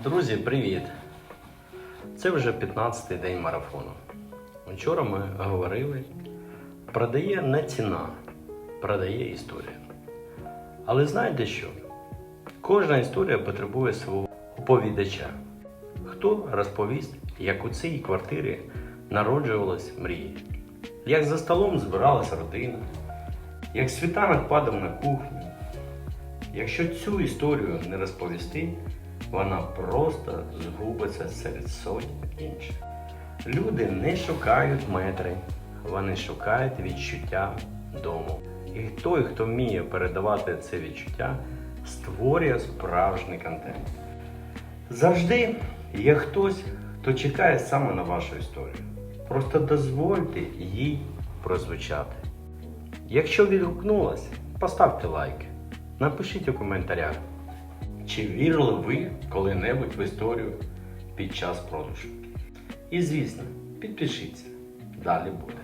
Друзі, привіт! Це вже 15-й день марафону. Вчора ми говорили, продає не ціна, продає історія. Але знаєте що? Кожна історія потребує свого оповідача. Хто розповість, як у цій квартирі народжувалась мрія? Як за столом збиралась родина, як світанок падав на кухню, Якщо цю історію не розповісти, вона просто згубиться серед сотень інших. Люди не шукають метри, вони шукають відчуття дому. І той, хто вміє передавати це відчуття, створює справжній контент. Завжди є хтось, хто чекає саме на вашу історію. Просто дозвольте їй прозвучати. Якщо відгукнулась, поставте лайк. Напишіть у коментарях, чи вірили ви коли-небудь в історію під час продажу. І звісно, підпишіться. Далі буде.